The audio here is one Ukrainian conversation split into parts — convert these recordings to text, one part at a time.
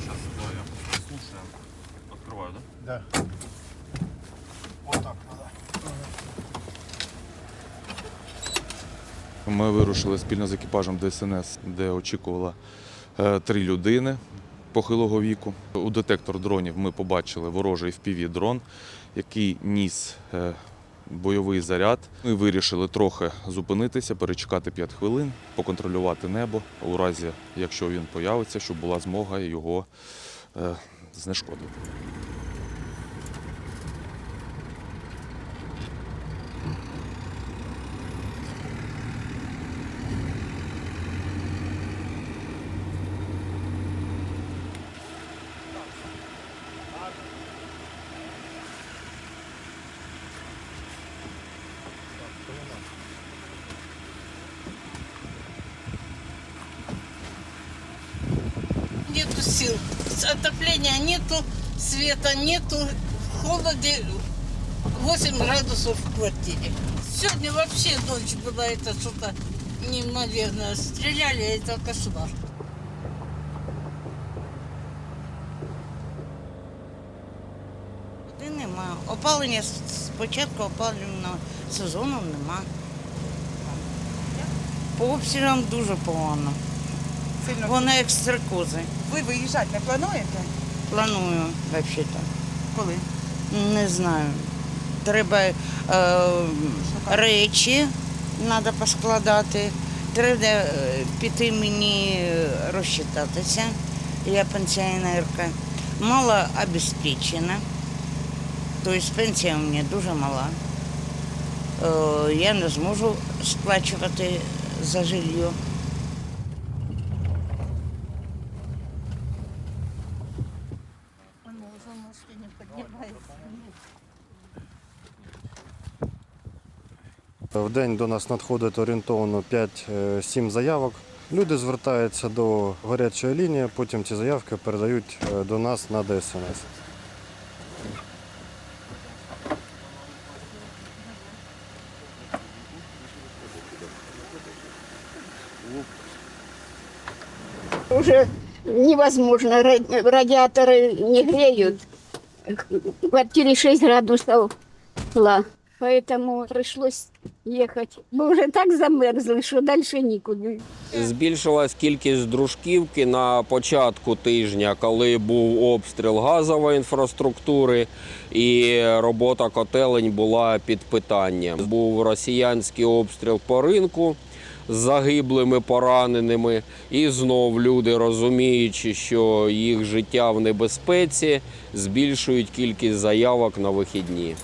сейчас сюда ее слушаем. Открываю, да? Да. Вот так надо. Ми вирушили спільно з екіпажем ДСНС, де очікувала е, три людини похилого віку. У детектор дронів ми побачили ворожий fpv дрон який ніс е, бойовий заряд. Ми вирішили трохи зупинитися, перечекати 5 хвилин, поконтролювати небо у разі, якщо він появиться, щоб була змога його е, знешкодити. Нету сил. Отопления нету, света нету, в холоде 8 градусов в квартире. Сегодня вообще ночь была это что-то неимоверное. Стреляли, это кошмар. Води нема. Опалення з початку опалювального сезону нема. По обстрілам дуже погано. Сильно. Вони як стрикози. Ви виїжджати не плануєте? Планую взагалі-то. Коли? Не знаю. Треба е, речі треба поскладати. Треба е, піти мені розчитатися. Я пенсіонерка. Мало обезпечена. Тобто пенсія у мене дуже мала. Е, я не зможу сплачувати за жилье. В день до нас надходить орієнтовно 5-7 заявок. Люди звертаються до гарячої лінії, потім ці заявки передають е, до нас на ДСНС. уже невозможно. Ра- Радиаторы не греют. В квартире 6 градусов тепла. Поэтому пришлось ехать. Мы уже так замерзли, что дальше никуда. Збільшилась кількість дружківки на початку тижня, коли був обстріл газової інфраструктури і робота котелень була під питанням. Був росіянський обстріл по ринку з загиблими, пораненими, і знов люди, розуміючи, що їх життя в небезпеці, збільшують кількість заявок на вихідні.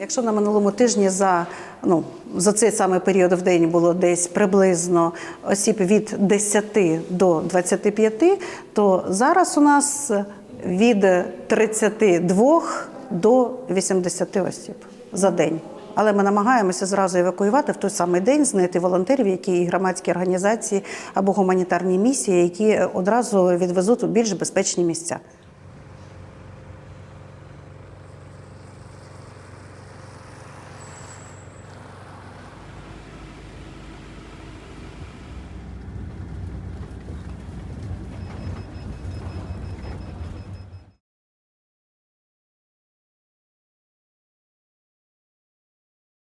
Якщо на минулому тижні за, ну, за цей самий період в день було десь приблизно осіб від 10 до 25, то зараз у нас від 32 до 80 осіб за день. Але ми намагаємося зразу евакуювати в той самий день, знайти волонтерів, які і громадські організації або гуманітарні місії, які одразу відвезуть у більш безпечні місця.